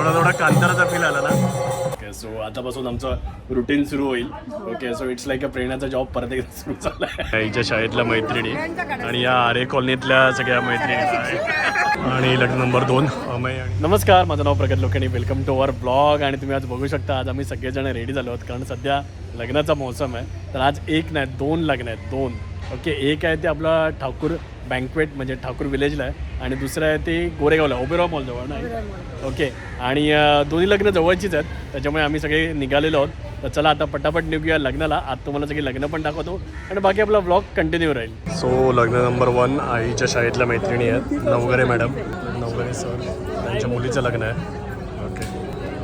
थोडा थोडा कांताराचा फील आला ना. ओके सो आतापासून आमचं रुटीन सुरू होईल. Okay so it's like a प्रेरणाचा job परत एकदा सुरू झाला आहे हिच्या शाळेतल्या मैत्रिणी आणि या आरे कॉलनीतल्या सगळ्या मैत्रिणी. आणि लग्न नंबर दोन अमय आणि नमस्कार माझं नाव प्रगत लोखंडी. वेलकम टू अवर ब्लॉग आणि तुम्ही आज बघू शकता आज आम्ही सगळेजण रेडी झालो आहोत कारण सध्या लग्नाचा मौसम आहे. तर आज एक नाही दोन लग्न आहेत दोन. ओके एक आहे ते आपला ठाकूर बँकवेट म्हणजे ठाकूर विलेजला आहे. आणि दुसरं आहे ते गोरेगावला ओबेरॉ मॉल जवळ नाही? ओके आणि दोन्ही लग्न जवळचीच आहेत. त्याच्यामुळे आम्ही सगळे निघालेलो आहोत. तर चला आता पटापट निघूया लग्नाला. आज तुम्हाला सगळे लग्न पण दाखवतो. आणि बाकी आपला ब्लॉग कंटिन्यू राहील. सो लग्न नंबर वन आईच्या शाळेतल्या मैत्रिणी आहेत. नवगरे मॅडम नवगरे सर त्यांच्या मुलीचं लग्न आहे. ओके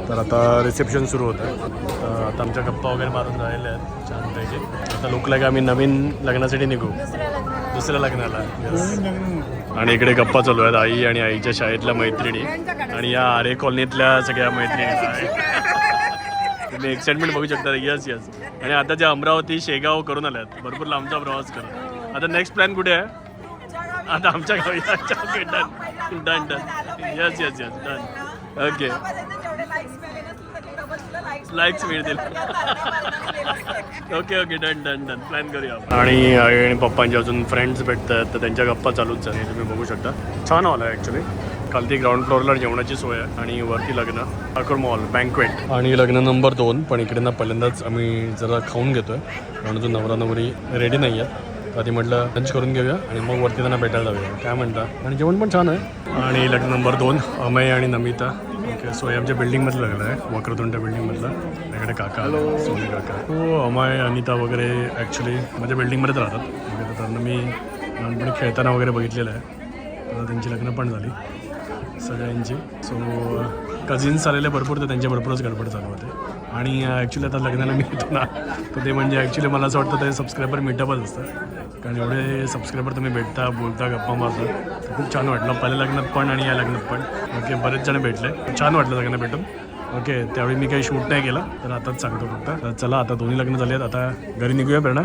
तर आता रिसेप्शन सुरू होतं तर आता आमच्या गप्पा वगैरे मारून राहिल्या आहेत छानपैकी आता लोक लागे आम्ही नवीन लग्नासाठी निघू. दुसऱ्या लग्नाला. आणि इकडे गप्पा चालू आहेत. आई आणि आईच्या शाळेतल्या मैत्रिणी. आणि या आरे कॉलनीतल्या सगळ्या मैत्रिणी. तुम्ही एक्साइटमेंट बघू शकता. यस यस आणि आता जे अमरावती शेगाव करून आल्यात. आहेत भरपूर लांबचा प्रवास करून आता नेक्स्ट प्लॅन कुठे आहे? आता आमच्या गावी. Done done done yes yes yes done okay likes मिळतील. Okay okay done done done plan करूया आपण. आणि आई आणि पप्पांचे अजून फ्रेंड्स भेटतात तर त्यांच्या गप्पा चालूच आहे तुम्ही बघू शकता. छान हॉल आहे ॲक्च्युली खालती ग्राउंड फ्लोअरला जेवणाची सोय आहे आणि वरती लग्न. ठाकूर मॉल बँकवेट आणि लग्न नंबर दोन पण इकडे ना पहिल्यांदाच आम्ही जरा खाऊन घेतोय. कारण अजून नवरा नवरी रेडी नाही आहेत तर आधी म्हटलं लंच करून घेऊया आणि मग वरती त्यांना भेटायला जाऊया. काय म्हणता आणि जेवण पण छान आहे. आणि लग्न नंबर दोन अमय आणि नमिता. ओके सो हे आमच्या बिल्डिंगमधलं लग्न आहे वक्रतुंड बिल्डिंगमधलं. इकडे काका सोनी काका. हो अमय अनिता वगैरे ॲक्च्युली माझ्या बिल्डिंगमध्येच राहतात. तर त्यांना मी लहानपणी खेळताना वगैरे बघितलेलं आहे. तर त्यांची लग्न पण झाली सगळ्यांची. सो कझिन्स आलेले भरपूर तर त्यांच्याबरोबरच गडबड चालू होते. आणि ॲक्च्युली आता लग्नाला मी येतो ना तर ते म्हणजे ॲक्च्युली मला असं वाटतं ते सबस्क्रायबर मीटअपच असतं. कारण एवढे सबस्क्रायबर तुम्ही भेटता बोलता गप्पा मारता खूप छान वाटलं. पहिल्या लग्नात पण आणि या लग्नात पण. ओके बरेच जण भेटले. छान वाटलं सगळ्यांना भेटून. ओके त्यावेळी मी काही शूट नाही केलं तर आताच सांगतो फक्त. तर चला आता दोन्ही लग्न झाली आहेत. आता घरी निघूया प्रेरणा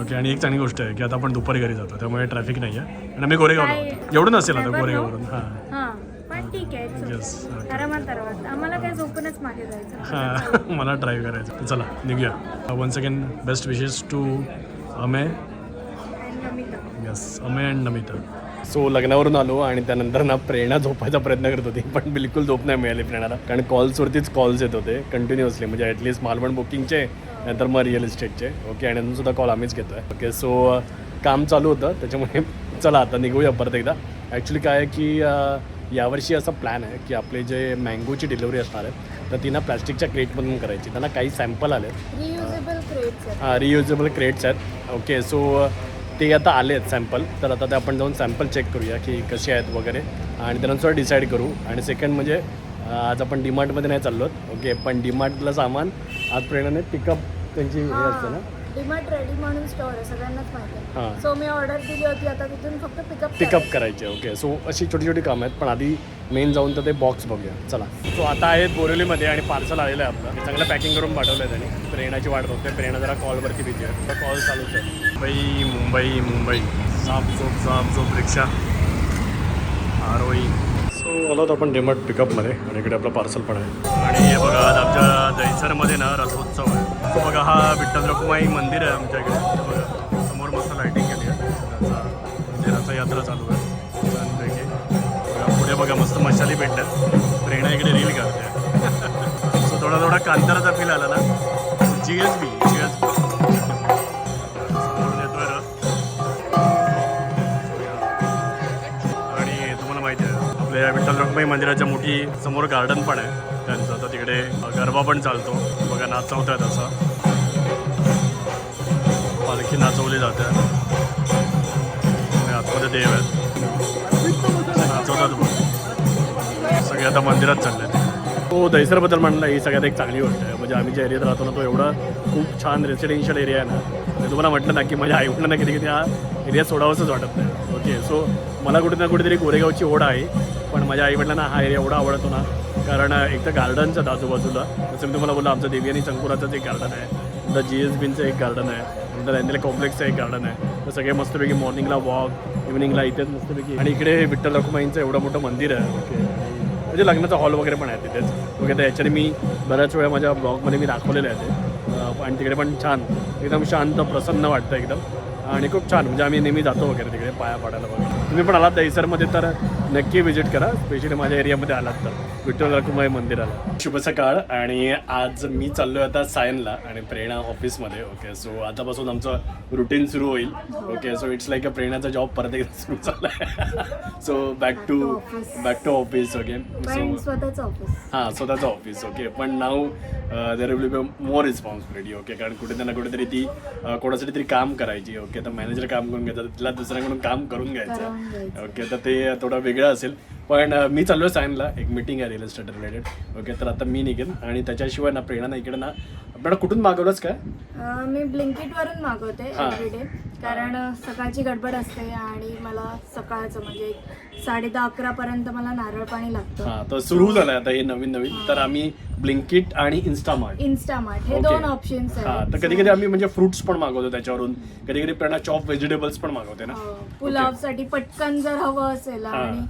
ओके आणि एक चांगली गोष्ट आहे की आता आपण दुपारी घरी जातो त्यामुळे ट्रॅफिक नाही आहे. आणि आम्ही गोरेगावला होतो. एवढं नसेल आता गोरेगाववरून. हां. हा ठीक आहे आम्हाला काय झोपूनच मागे जायचं. हां मला ड्राईव्ह करायचं. चला निघूया. One second best wishes to Namita. Yes Amay and Namita so लग्नावरून आलो आणि त्यानंतर ना प्रेरणा झोपायचा प्रयत्न करत होती पण बिलकुल झोप नाही मिळाली प्रेरणाला. कारण कॉल्सवरतीच कॉल्स येत होते कंटिन्युअसली म्हणजे ॲटलिस्ट मालवण बुकिंगचे नंतर मग रिअल इस्टेटचे ओके आणि अजून सुद्धा कॉल आम्हीच घेतो आहे ओके सो काम चालू होतं त्याच्यामुळे चला आता निघूया परत एकदा. ॲक्च्युली काय आहे की यावर्षी असा प्लॅन आहे की आपले जे मँगोची डिलिव्हरी असणार आहे तर ती ना प्लॅस्टिकच्या क्रेटमधून करायची. त्यांना काही सॅम्पल आले. हां रियुजेबल क्रेट्स आहेत. ओके सो ते आता आले आहेत सॅम्पल तर आता ते आपण जाऊन सॅम्पल चेक करूया की कसे आहेत वगैरे. आणि त्यानंतर डिसाईड करू. आणि सेकंड म्हणजे आज आपण डीमार्टमध्ये नाही चाललो ओके पण डीमार्टला सामान आज प्रेरणाने पिकअप त्यांची हे असते ना. डीमार्ट रेडी म्हणून स्टोर आहे सगळ्यांनाच माहिती आहे. हां. सो मी ऑर्डर दिली होती आता तिथून फक्त पिकअप पिकअप करायचे. ओके सो अशी छोटी छोटी कामं आहेत पण आधी मेन जाऊन तर ते बॉक्स बघूया. चला. सो आता आहेत बोरिवलीमध्ये आणि पार्सल आलेलं आहे आपलं. चांगलं पॅकिंग करून पाठवलं आहे त्यांनी. प्रेरणाची वाट बघते. प्रेरणा जरा कॉलवरती बिझी आहे. कॉल चालूच आहे. मुंबई मुंबई मुंबई. साप झोप साप झोप रिक्षा. आरोई सो आलो आपण डेमार्ट पिकअपमध्ये आणि इकडे आपलं पार्सल पण आहे. आणि हे बघा आज आमच्या दहिसरमध्ये ना रथोत्सव आहे. तो बघा हा विठ्ठल रखुमाई मंदिर आहे आमच्या इकडे. बघा समोर मस्त लाईटिंग केली आहे. रथयात्रा चालू आहे. छानपैकी. बघा पुढे बघा मस्त मशाली भेटतात प्रेरणा इकडे रील करते सो थोडा थोडा कांताराचा फील आला ना. G S B G S B Vitthal Rakhumai मंदिराच्या मोठी समोर गार्डन पण आहे. त्यांचं तर तिकडे गरबा पण चालतो. बघा नाचवतात असं. पालखी नाचवली जाते. आतमध्ये देव आहेत. नाचवतात सगळे आता मंदिरात चालले तो हो, दहिसरबद्दल म्हणलं ही सगळ्यात एक चांगली गोष्ट आहे. म्हणजे आम्ही ज्या एरियात राहतो ना तो एवढा खूप छान रेसिडेन्शियल एरिया आहे ना. मी तुम्हाला म्हटलं ना की माझ्या आईवडिलांना कधी कधी हा एरिया सोडावंसंच वाटत नाही. ओके सो मला कुठे ना कुठेतरी गोरेगावची ओढ आहे. पण माझ्या आईवडिलांना हा एरिया एवढा आवडतो ना कारण एक तर गार्डनचं आजूबाजूला. जसं मी तुम्हाला बोललो आमचं देवी आणि एक गार्डन आहे. नंतर जी एस बीचं एक गार्डन आहे. नंतर अँडेल कॉम्प्लेक्सचं एक गार्डन आहे. तर सगळे मस्तपैकी मॉर्निंगला वॉक इव्हिनिंगला इथेच मस्तपैकी. आणि इकडे विठ्ठल रखुमाईंचं एवढं मोठं मंदिर आहे. ओके म्हणजे लग्नाचा हॉल वगैरे पण आहे तिथेच. ओके तर याच्याने मी बऱ्याच वेळा माझ्या ब्लॉगमध्ये मी दाखवलेले आहे ते. आणि तिकडे पण छान एकदम शांत प्रसन्न वाटतं एकदम. आणि खूप छान म्हणजे आम्ही नेहमी जातो वगैरे तिकडे पाया पाडायला वगैरे. तुम्ही पण आलात दहिसरमध्ये तर नक्की व्हिजिट करा स्पेशली माझ्या एरियामध्ये आलात तर. विठ्ठल रखुमाई मंदिराला. शुभ सकाळ आणि आज मी चाललोय आता सायनला आणि प्रेरणा ऑफिसमध्ये ओके सो आतापासून आमचं रुटीन सुरू होईल okay so it's like a प्रेरणाचा job परत एकदा सुरू झाला so back to. Back to office okay so office हां स्वतःचं ऑफिस ओके पण नाव there will be more responsibility okay कारण कुठे ना कुठेतरी ती अ, कोणासाठी तरी काम करायची ओके तर मॅनेजर काम करून घ्यायचं तिला दुसऱ्याकडून काम करून घ्यायचं. ओके तर ते थोडं वेगळं असेल. पण मी चाललो सायनला एक मिटिंग आहे रिअल इस्टेट रिलेटेड ओके तर आता मी निघेन आणि त्याच्याशिवाय ना प्रेरणा ना इकडे ना. आपल्याला कुठून मागवलंच काय? मी ब्लिंकिट वरून मागवते हा. एव्हरीडे कारण अ, सकाळची गडबड असते आणि मला सकाळचं म्हणजे एक साडे दहा अकरा पर्यंत मला नारळ पाणी लागतं. हां तर सुरू झालं आता हे नवीन नवीन. तर आम्ही ब्लिंकिट आणि इन्स्टामार्ट इन्स्टामार्ट हे. दोन ऑप्शन्स हा तर कधी कधी आम्ही म्हणजे फ्रुट्स पण मागवतो त्याच्यावरून. कधी कधी प्रेरणा चॉप व्हेजिटेबल्स पण मागवते ना. पुलावसाठी पटकन जर हवं असेल हा. आणि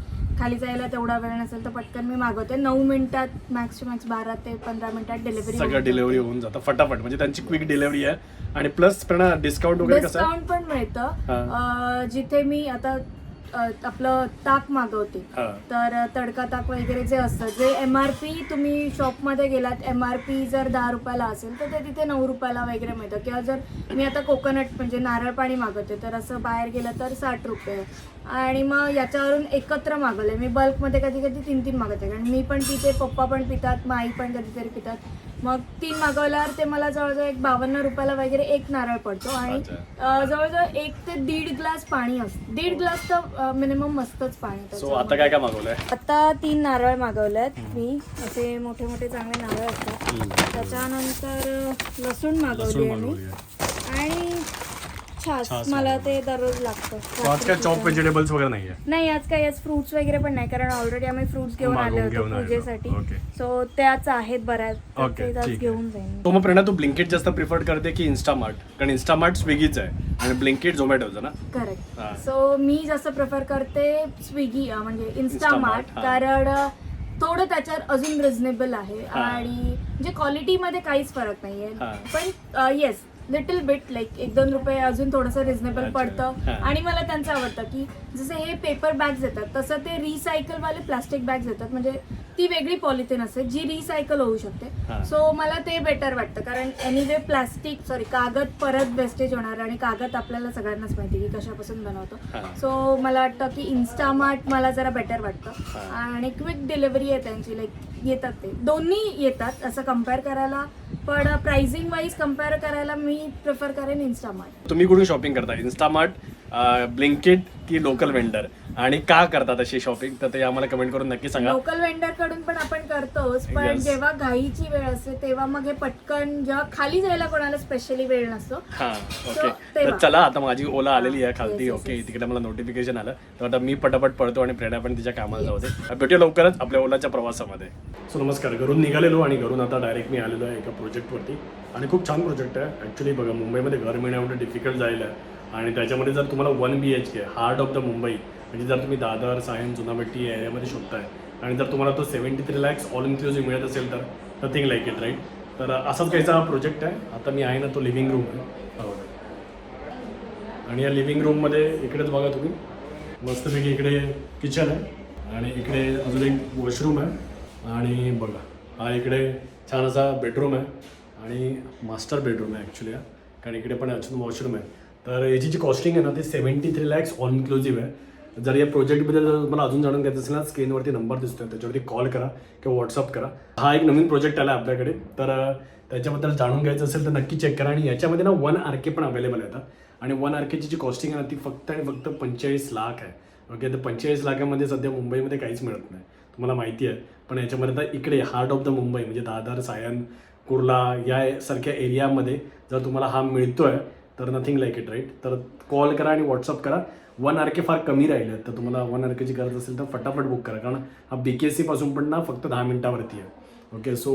खाली जायला तेवढा वेळ नसेल तर पटकन मी मागवते. नऊ मिनिटात मॅक्स टू मॅक्स बारा ते पंधरा मिनिटात डिलिव्हरी सगळं डिलिव्हरी होऊन जातं. फटाफट. म्हणजे त्यांची क्विक डिलिव्हरी आहे. आणि प्लस डिस्काउंट वगैरे कसं? डिस्काउंट पण मिळतं. अं, जिथे मी आता आपलं ताक मागवते. हा. तर तडका ताक वगैरे जे असतं जे एम आर पी तुम्ही शॉपमध्ये गेलात एम आर पी जर दहा रुपयाला असेल तर ते तिथे नऊ रुपयाला वगैरे मिळतं. किंवा जर मी आता कोकोनट म्हणजे नारळ पाणी मागवते तर असं बाहेर गेलं तर साठ रुपये. आणि मग याच्यावरून एकत्र मागवले मी बल्कमध्ये कधी कधी तीन तीन मागवते. कारण मी पण पिते पप्पा पण पितात मग आई पण कधीतरी पितात. मग तीन मागवल्यावर ते मला जवळजवळ एक बावन्न रुपयाला वगैरे एक नारळ पडतो आणि. अं, जवळजवळ एक ते दीड ग्लास पाणी असतं दीड ग्लास तर मिनिमम मस्तच पाणी सो त्याच्यामध्ये. आता काय काय मागवलंय आता तीन नारळ मागवलेत मी असे मोठे मोठे चांगले नारळ असतात. त्याच्यानंतर अं, लसूण मागवली आहे मी. आणि छास छास मला. ते दररोज लागतं आज काय चॉप व्हेजिटेबल्स वगैरे नाही आहे नाही आज काही आज फ्रुट्स वगैरे पण नाही कारण ऑलरेडी आम्ही फ्रुट्स घेऊन आले होते घेऊन आलेलो. पूजेसाठी. सो त्याच आहेत बऱ्याच तर ओके ते आज ठीक घेऊन जाईन तो मग प्रेरणा तू ब्लिंकिट जास्त प्रिफर करते की इन्स्टामार्ट कारण इन्स्टामार्ट स्विगीच आहे आणि ब्लिंकिट झोमॅटोचं ना करेक्ट हा. सो मी जास्त प्रेफर करते स्विगी म्हणजे इन्स्टामार्ट हा. कारण अ, थोडं त्याच्यावर अजून रिझनेबल आहे हा. आणि म्हणजे क्वालिटीमध्ये काहीच फरक नाहीये हा. पण येस लिटिल बिट लाईक एक दोन रुपये अजून थोडंसं रिझनेबल अच्छा. पडतं हा. आणि मला त्यांचं आवडतं की जसे हे पेपर बॅग्स येतात तसं ते रिसायकल वाले प्लास्टिक बॅग्स येतात म्हणजे ती वेगळी पॉलिथिन असते जी रिसायकल होऊ शकते. सो मला ते बेटर वाटतं कारण एनिवे प्लास्टिक सॉरी कागद परत वेस्टेज होणार आणि कागद आपल्याला सगळ्यांनाच माहिती की कशापासून बनवतो हा. सो मला वाटतं की इन्स्टामार्ट मला जरा बेटर वाटतं हा. आणि क्विक डिलिव्हरी आहे त्यांची लाईक येतात ते. दोन्ही येतात असं कंपेअर करायला पण प्राइसिंग वाईज कंपेअर करायला मी प्रिफर करेन इन्स्टामार्ट तुम्ही कुठून शॉपिंग करता? इन्स्टामार्ट ब्लिंकिट की लोकल वेंडर आणि का करतात अशी शॉपिंग तर ते आम्हाला कमेंट करून नक्की सांगा. लोकल वेंडरकडून पण आपण करतोच पण Yes. जेव्हा घाईची वेळ असते तेव्हा मग हे पटकन जेव्हा खाली जायला कोणाला स्पेशली वेळ नसतो. हा ओके तर तेव्हा. चला आता माझी ओला आलेली आहे खालती Yes, yes, ओके. तिकडे मला नोटिफिकेशन आलं. तर आता मी पटापट पळतो आणि प्रेरणा पण तिच्या कामाला जाऊ दे. भेटूया लवकरच आपल्या ओलाच्या प्रवासामध्ये. सो नमस्कार. घरून निघालेलो आणि घरून आता डायरेक्ट मी आलेलो आहे एका प्रोजेक्टवरती आणि खूप छान प्रोजेक्ट आहे. ॲक्च्युली बघा मुंबईमध्ये घर मिळण्यामध्ये डिफिकल्ट जायला आहे. आणि त्याच्यामध्ये जर तुम्हाला one B H K heart of the Mumbai म्हणजे जर तुम्ही दादर सायन जुनाभट्टी या एरियामध्ये शोधताय आणि जर तुम्हाला तो seventy three lakhs all inclusive मिळत असेल तर नथिंग लाईक इट राईट तर असाच काहीचा प्रोजेक्ट आहे. आता मी आहे ना तो लिव्हिंग रूम आहे. हो. आणि या लिव्हिंग रूममध्ये इकडेच बघा तुम्ही. मस्तपैकी इकडे किचन आहे आणि इकडे अजून एक वॉशरूम आहे. आणि बघा हा इकडे छान असा बेडरूम आहे आणि मास्टर बेडरूम आहे ॲक्च्युली हा. कारण इकडे पण अजून वॉशरूम आहे. तर याची जी कॉस्टिंग आहे ना ती seventy three lakhs all inclusive आहे. जर या प्रोजेक्टबद्दल जर तुम्हाला अजून जाणून घ्यायचं असेल ना स्क्रीनवरती नंबर दिसतोय त्याच्यावरती कॉल करा किंवा व्हॉट्सअप करा. हा एक नवीन प्रोजेक्ट आला आपल्याकडे. तर त्याच्याबद्दल जाणून घ्यायचं असेल तर नक्की चेक करा आणि याच्यामध्ये ना वन आर के पण अवेलेबल आहेत आता. आणि वन आर केची जी कॉस्टिंग आहे ना ती फक्त आणि फक्त पंचेचाळीस लाख आहे. ओके तर पंचेचाळीस लाखामध्ये सध्या मुंबईमध्ये काहीच मिळत नाही. तुम्हाला माहिती आहे. पण याच्यामध्ये आता इकडे हार्ट ऑफ द मुंबई म्हणजे दादर सायन कुर्ला यासारख्या एरियामध्ये जर तुम्हाला हा मिळतोय तर नथिंग लाईक इट राईट तर कॉल करा आणि व्हॉट्सअप करा. वन आर के फार कमी राहिले. तर तुम्हाला वन आर केची गरज असेल तर फटाफट बुक करा. कारण हा बी के सी पासून पण ना फक्त दहा मिनिटावरती आहे. ओके सो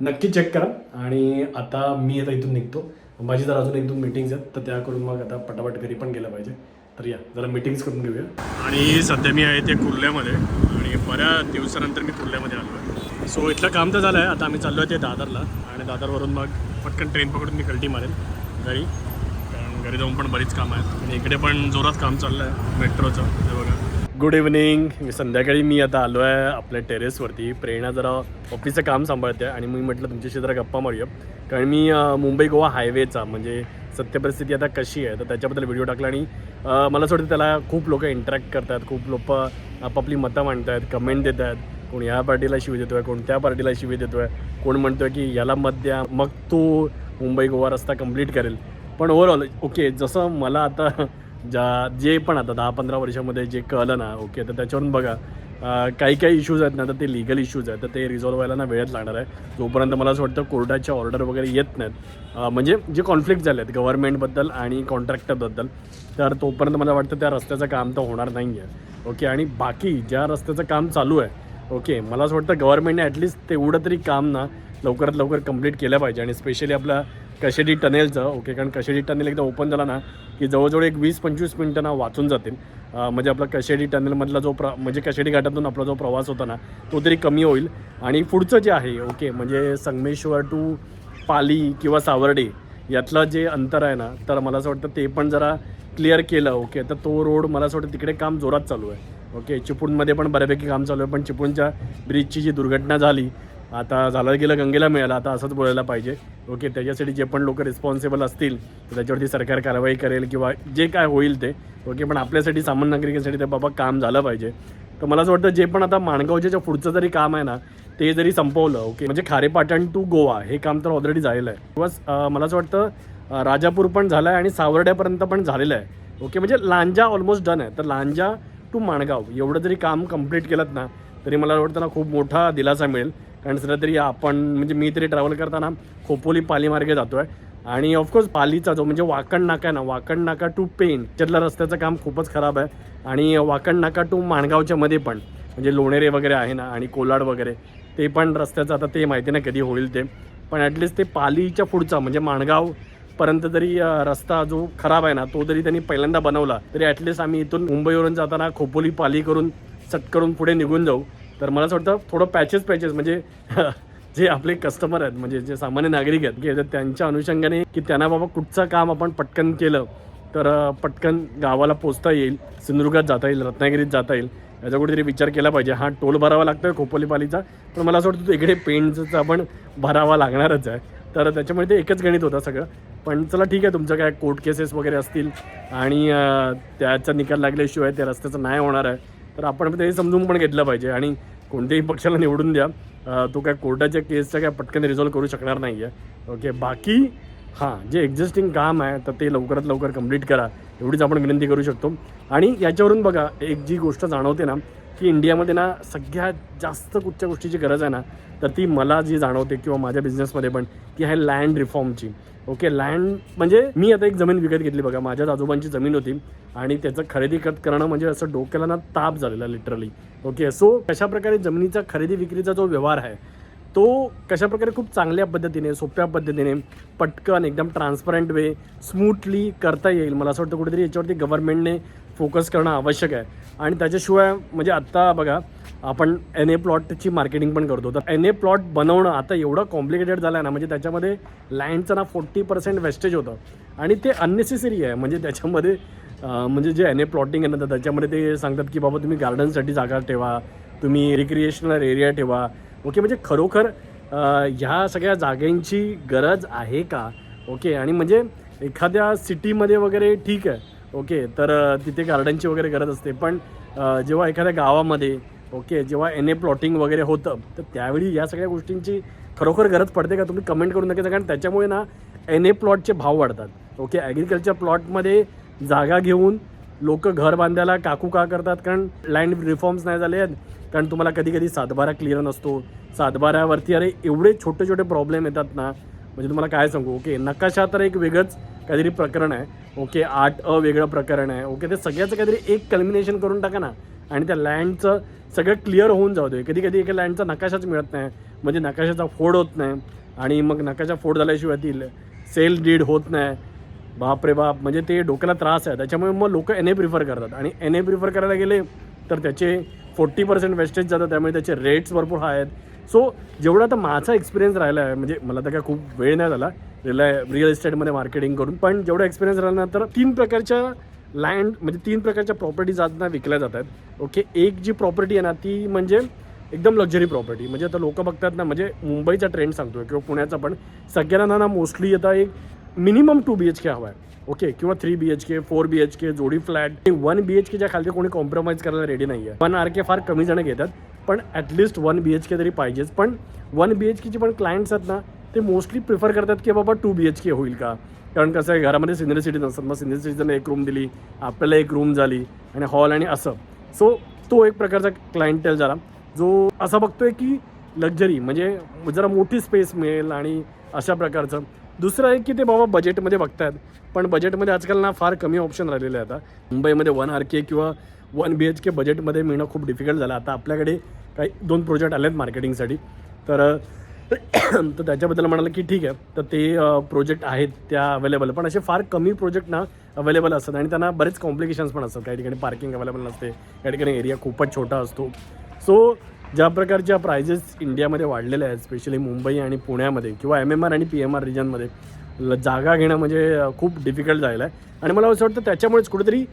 नक्की चेक करा. आणि आता मी आता इथून निघतो. माझी जर अजून एक दोन मिटिंग्स आहेत. तर त्या करून मग आता पटापट घरी पण गेलं पाहिजे. तर या जरा मीटिंग्स करून घेऊया. आणि सध्या मी आहे ते कुर्ल्यामध्ये. आणि बऱ्याच दिवसानंतर मी कुर्ल्यामध्ये आलो आहे. सो इथलं काम तर झालं आहे. आता आम्ही चाललो आहे ते दादरला. आणि दादरवरून मग पटकन ट्रेन पकडून मी कल्टी मारेन घरी. घरी जाऊन पण बरीच कामं आहेत. आणि इकडे पण जोरात काम चाललं आहे मेट्रोचं. ते बघा. गुड इव्हनिंग संध्याकाळी मी आता आलो आहे आपल्या टेरेसवरती प्रेरणा जरा ऑफिसचं काम सांभाळते आणि मी म्हटलं तुमच्याशी जरा गप्पा मारूया. कारण मी मुंबई गोवा हायवेचा म्हणजे सत्यपरिस्थिती आता कशी आहे तर त्याच्याबद्दल व्हिडिओ टाकला आणि मला असं वाटतं त्याला खूप लोक इंटरॅक्ट करतात खूप लोक आपापली मतं मांडत आहेत कमेंट देत आहेत कोण ह्या पार्टीला शिवी देतो आहे कोण त्या पार्टीला शिवी देतो आहे कोण म्हणतो आहे की याला मत द्या. मग तो मुंबई गोवा रस्ता कंप्लीट करेल. पण ओव्हरऑल ओके जसं मला आता ज्या जे पण आता दहा पंधरा वर्षामध्ये जे कळलं ना ओके तर त्याच्यावरून बघा काही काही इश्यूज आहेत ना तर ते लिगल इश्यूज आहेत तर ते रिझॉल्व्ह व्हायला ना वेळच लागणार आहे. जोपर्यंत मला असं वाटतं कोर्टाच्या ऑर्डर वगैरे येत नाहीत म्हणजे जे कॉन्फ्लिक्ट झाले आहेत गव्हर्नमेंटबद्दल आणि कॉन्ट्रॅक्टरबद्दल तर तोपर्यंत मला वाटतं त्या रस्त्याचं काम तर होणार नाही आहे ओके आणि बाकी ज्या रस्त्याचं काम चालू आहे ओके मला असं वाटतं गव्हर्नमेंटने ॲटलिस्ट तेवढं तरी काम ना लवकरात लवकर कंप्लीट केलं पाहिजे. आणि स्पेशली आपल्या कशेडी टनेलचं ओके कारण कशेडी टनेल एकदा ओपन झाला ना की जवळजवळ एक वीस पंचवीस मिनटं ना वाचून जातील. म्हणजे आपला कशेडी टनेलमधला जो प्र म्हणजे कशेडी घाटातून आपला जो प्रवास होता ना तो तरी कमी होईल. आणि पुढचं जे आहे ओके म्हणजे संगमेश्वर टू पाली किंवा सावर्डे यातलं जे अंतर आहे ना तर मला असं वाटतं ते पण जरा क्लिअर केलं ओके तर तो रोड मला असं वाटतं तिकडे काम जोरात चालू आहे. ओके चिपळूणमध्ये पण बऱ्यापैकी काम चालू आहे पण चिपळूणच्या ब्रिजची जी दुर्घटना झाली आता झालं गेलं गंगेला मिळालं. आता असंच बोलायला पाहिजे. ओके त्याच्यासाठी जे पण लोक रिस्पॉन्सिबल असतील त्याच्यावरती सरकार कारवाई करेल किंवा जे काय होईल ते. ओके पण आपल्यासाठी सामान्य नागरिकांसाठी ते बाबा काम झालं पाहिजे. तर मला असं वाटतं जे पण आता माणगावच्या जे पुढचं जरी काम आहे ना ते जरी संपवलं ओके म्हणजे खारेपाटण टू गोवा हे काम तर ऑलरेडी झालेलं आहे. किंवा मला असं वाटतं राजापूर पण झालं आहे आणि सावर्ड्यापर्यंत पण झालेलं आहे. ओके म्हणजे लांजा ऑलमोस्ट डन आहे. तर लांजा टू माणगाव एवढं जरी काम कंप्लीट केलं ना तरी मला वाटतं ना खूप मोठा दिलासा मिळेल. कारण सध्या तरी आपण म्हणजे मी तरी ट्रॅव्हल करताना खोपोली पालीमार्गे जातो आहे आणि ऑफकोर्स पालीचा जो म्हणजे वाकण नाका आहे ना वाकण नाका टू पेन त्यातलं रस्त्याचं काम खूपच खराब आहे. आणि वाकण नाका टू माणगावच्या मध्ये पण म्हणजे लोणेरे वगैरे आहे ना आणि कोलाड वगैरे ते पण रस्त्याचं आता ते माहिती नाही कधी होईल ते. पण ॲटलिस्ट ते पालीच्या पुढचा म्हणजे माणगाव पर्यंत तरी रस्ता जो खराब आहे ना तो जरी त्यांनी पहिल्यांदा बनवला तरी ॲटलिस्ट आम्ही इथून मुंबईवरून जाताना खोपोली पाली करून सटकरून पुढे निघून जाऊ. तर मला असं वाटतं थोडं पॅचेस पॅचेस म्हणजे जे आपले कस्टमर आहेत म्हणजे जे सामान्य नागरिक आहेत की तर त्यांच्या अनुषंगाने की त्यांना बाबा कुठचं काम आपण पटकन केलं तर पटकन गावाला पोचता येईल सिंधुदुर्गात जाता येईल रत्नागिरीत जाता येईल याचा कुठेतरी विचार केला पाहिजे. हा टोल भरावा लागतो आहे खोपोलीपालीचा पण मला असं वाटतं तो इकडे पेंटचा पण भरावा लागणारच आहे. तर त्याच्यामुळे ते एकच गणित होतं सगळं. पण चला ठीक आहे तुमचं काय कोर्ट केसेस वगैरे असतील आणि त्याचा निकाल लागल्याशिवाय त्या रस्त्याचं नाही होणार आहे. तर आपण ते समजून पण घेतलं पाहिजे आणि कोणत्याही पक्षाला निवडून द्या. तो काय कोर्टाच्या केसचा काय पटकन रिझॉल्व करू शकणार नाही आहे ओके बाकी हां जे एक्झिस्टिंग काम आहे तर ते लवकरात लवकर कंप्लीट करा. एवढीच आपण विनंती करू शकतो. आणि याच्यावरून बघा एक जी गोष्ट जाणवते ना की इंडियामध्ये ना सगळ्यात जास्त कुठच्या गोष्टीची गरज आहे ना तर ती मला जी जाणवते किंवा माझ्या बिझनेसमध्ये पण ती आहे लँड रिफॉर्मची ओके लँड म्हणजे मी आता एक जमीन विकत घेतली बघा. माझ्याच आजोबांची जमीन होती आणि त्याचं खरेदी कट करणं म्हणजे असं डोक्याला ना ताप झालेला लिटरली ओके सो कशा प्रकारे जमिनीचा खरेदी विक्रीचा जो व्यवहार आहे तो कशाप्रकारे खूप चांगल्या पद्धतीने सोप्या पद्धतीने पटकन एकदम ट्रान्सपरंट वे स्मूथली करता येईल? मला असं वाटतं कुठेतरी याच्यावरती गव्हर्नमेंटने फोकस करणं आवश्यक आहे. आणि त्याच्याशिवाय म्हणजे आत्ता बघा आपण एन ए प्लॉटची मार्केटिंग पण करतो. तर एन ए प्लॉट बनवणं आता एवढं कॉम्प्लिकेटेड झालं आहे ना म्हणजे त्याच्यामध्ये लँडचं ना फोर्टी पर्सेंट वेस्टेज होतं. आणि ते अननेसेसरी आहे. म्हणजे त्याच्यामध्ये म्हणजे जे एन ए प्लॉटिंग आहे ना त्याच्यामध्ये ते सांगतात की बाबा तुम्ही गार्डनसाठी जागा ठेवा तुम्ही रिक्रिएशनल एरिया ठेवा. ओके म्हणजे खरोखर ह्या सगळ्या जागेंची गरज आहे का? ओके आणि म्हणजे एखाद्या सिटीमध्ये वगैरे ठीक आहे. ओके तर तिथे गार्डनची वगैरे गरज असते. पण जेव्हा एखाद्या गावामध्ये ओके जेव्हा एन ए प्लॉटिंग वगैरे होतं तर त्यावेळी या सगळ्या गोष्टींची खरोखर गरज पडते का? तुम्ही कमेंट करून नका कारण त्याच्यामुळे ना एन ए प्लॉटचे भाव वाढतात. ओके ॲग्रिकल्चर प्लॉटमध्ये जागा घेऊन लोक घर बांधायला काकू का करतात? कारण लँड रिफॉर्म्स नाही झाले आहेत. कारण तुम्हाला कधी कधी सातबारा क्लिअर नसतो. सातबाऱ्यावरती अरे एवढे छोटे छोटे प्रॉब्लेम येतात ना. म्हणजे तुम्हाला काय सांगू? ओके नकाशा तर एक वेगळंच काहीतरी प्रकरण आहे. ओके आठ अ वेगळं प्रकरण आहे. ओके ते सगळ्याचं काहीतरी एक कल्मिनेशन करून टाका ना. आणि त्या लँडचं सगळं क्लिअर होऊन जाऊ दे. कधी कधी एका लँडचा नकाशाच मिळत नाही. म्हणजे नकाशाचा फोड होत नाही. आणि मग नकाशा फोड झाल्याशिवाय ती सेल डीड होत नाही. बाप रे बाप. म्हणजे ते डोक्याला त्रास आहे. त्याच्यामुळे मग लोक एन ए प्रिफर करतात. आणि एन ए प्रिफर करायला गेले तर त्याचे फोर्टी पर्सेंट वेस्टेज जातं त्यामुळे त्याचे रेट्स भरपूर हाय आहेत. सो जेवढा आता माझा एक्सपिरियन्स राहिला आहे म्हणजे मला तर काय खूप वेळ नाही झाला रिलाय रिअल इस्टेटमध्ये मार्केटिंग करून. पण जेवढा एक्सपिरियन्स राहिला ना तर तीन प्रकारच्या लँड म्हणजे तीन प्रकारच्या प्रॉपर्टीज आज ना विकल्या जात आहेत. ओके एक जी प्रॉपर्टी आहे ना ती म्हणजे एकदम लक्झरी प्रॉपर्टी म्हणजे आता लोक बघतात ना म्हणजे मुंबईचा ट्रेंड सांगतोय किंवा पुण्याचा पण सगळ्यांना ना मोस्टली आता एक minimum two B H K हवा आहे. ओके किंवा three B H K four B H K जोडी फ्लॅट वन बी एच केच्या खाली कोणी कॉम्प्रोमाइज करायला रेडी नाही आहे वन आर के फार कमी जण घेतात पण at least one B H K तरी पाहिजेच. पण वन बी एच केचे पण क्लायंट्स आहेत ना ते मोस्टली प्रिफर करतात की बाबा टू बी एच के होईल का? कारण कसं आहे घरामध्ये सिनियर सिटीजन असतात. मग सिनियर सिटीजनला एक रूम दिली आपल्याला एक रूम झाली आणि हॉल आणि असं. सो तो एक प्रकारचा क्लायंटेल झाला. जो असा बघतोय की लक्झरी म्हणजे जरा मोठी स्पेस मिळेल आणि अशा प्रकारचं. दुसरं आहे की ते बाबा बजेटमध्ये बघतायत. पण बजेटमध्ये आजकाल ना फार कमी ऑप्शन राहिलेले आहे आता. मुंबईमध्ये वन आर के किंवा वन बी एच के बजेटमध्ये मिळणं खूप डिफिकल्ट झालं. आता आपल्याकडे काही दोन प्रोजेक्ट आले आहेत मार्केटिंगसाठी तर तर त्याच्याबद्दल म्हणालं की ठीक आहे. तर ते प्रोजेक्ट आहेत त्या अवेलेबल पण असे फार कमी प्रोजेक्ट ना अवेलेबल असतात. आणि त्यांना बरेच कॉम्प्लिकेशन्स पण असतात. काही ठिकाणी पार्किंग अवेलेबल नसते. काही ठिकाणी एरिया खूपच छोटा असतो. सो ज्या प्रकारच्या प्रायजेस इंडियामध्ये वाढलेल्या आहेत स्पेशली मुंबई आणि पुण्यामध्ये किंवा एम एम आर आणि पी एम आर रिजनमध्ये जागा घेणं म्हणजे खूप डिफिकल्ट झालेलं आहे. आणि मला असं वाटतं त्याच्यामुळेच कुठेतरी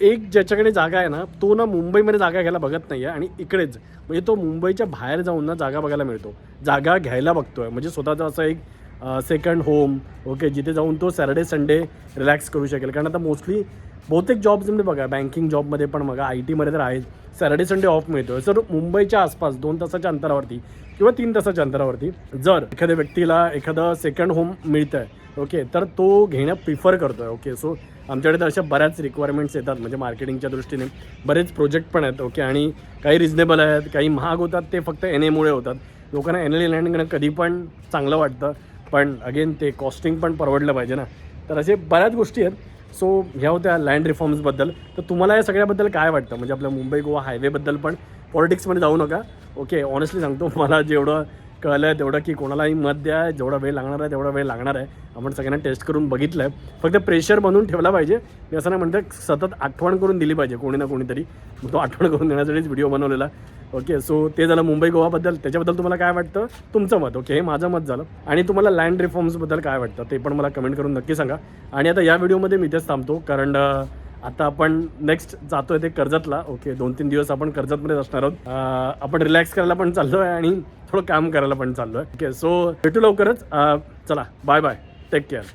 एक ज्याच्याकडे जागा आहे ना तो ना मुंबईमध्ये जागा घ्यायला बघत नाही आहे आणि इकडेच. म्हणजे तो मुंबईच्या बाहेर जाऊन ना जागा बघायला मिळतो. जागा घ्यायला बघतोय. म्हणजे स्वतःचं असं एक सेकंड होम ओके जिथे जाऊन तो सॅटर्डे संडे रिलॅक्स करू शकेल. कारण आता मोस्टली बहुतेक जॉब्समध्ये बघा बँकिंग जॉबमध्ये पण बघा आय टीमध्ये तर आहेत सॅटर्डे संडे ऑफ मिळतो सर मुंबईच्या आसपास दोन तासाच्या अंतरावरती किंवा तीन तासाच्या अंतरावरती जर एखाद्या व्यक्तीला एखादं सेकंड होम मिळतं आहे ओके तर तो घेणं प्रिफर करतो आहे ओके सो आमच्याकडे तर अशा बऱ्याच रिक्वायरमेंट्स येतात म्हणजे मार्केटिंगच्या दृष्टीने. बरेच प्रोजेक्ट पण आहेत ओके आणि काही रिजनेबल आहेत काही महाग होतात ते फक्त एन एमुळे होतात. लोकांना एन एल लँड कधी पण चांगलं वाटतं. पण अगेन ते कॉस्टिंग पण परवडलं पाहिजे ना. तर असे बऱ्याच गोष्टी आहेत. सो ह्या होत्या लँड रिफॉर्म्सबद्दल तर तुम्हाला या सगळ्याबद्दल काय वाटतं? म्हणजे आपल्या मुंबई गोवा हायवेबद्दल पण पॉलिटिक्समध्ये जाऊ नका. ओके ऑनेस्टली सांगतो मला जेवढं कळलं आहे तेवढं की कोणालाही मत द्या जेवढा वेळ लागणार आहे तेवढा वेळ लागणार आहे. आपण सगळ्यांना टेस्ट करून बघितलं आहे फक्त प्रेशर बनवून ठेवला पाहिजे. मी असं नाही म्हणतं सतत आठवण करून दिली पाहिजे कोणी ना कोणीतरी. मग तो आठवण करून देण्यासाठीच व्हिडिओ बनवलेला. ओके सो ते झालं मुंबई गोवाबद्दल त्याच्याबद्दल तुम्हाला काय वाटतं? तुमचं मत ओके हे माझं मत झालं. आणि तुम्हाला लँड रिफॉर्म्सबद्दल काय वाटतं? ते पण मला कमेंट करून नक्की सांगा. आणि आता या व्हिडिओमध्ये मी इथेच थांबतो. कारण आता आपण नेक्स्ट जातोय ते कर्जतला. ओके दोन तीन दिवस आपण कर्जतमध्येच असणार आहोत. आपण रिलॅक्स करायला पण चाललो आहे आणि थोडं काम करायला पण चाललो आहे ओके सो भेटू लवकरच. चला बाय बाय टेक केअर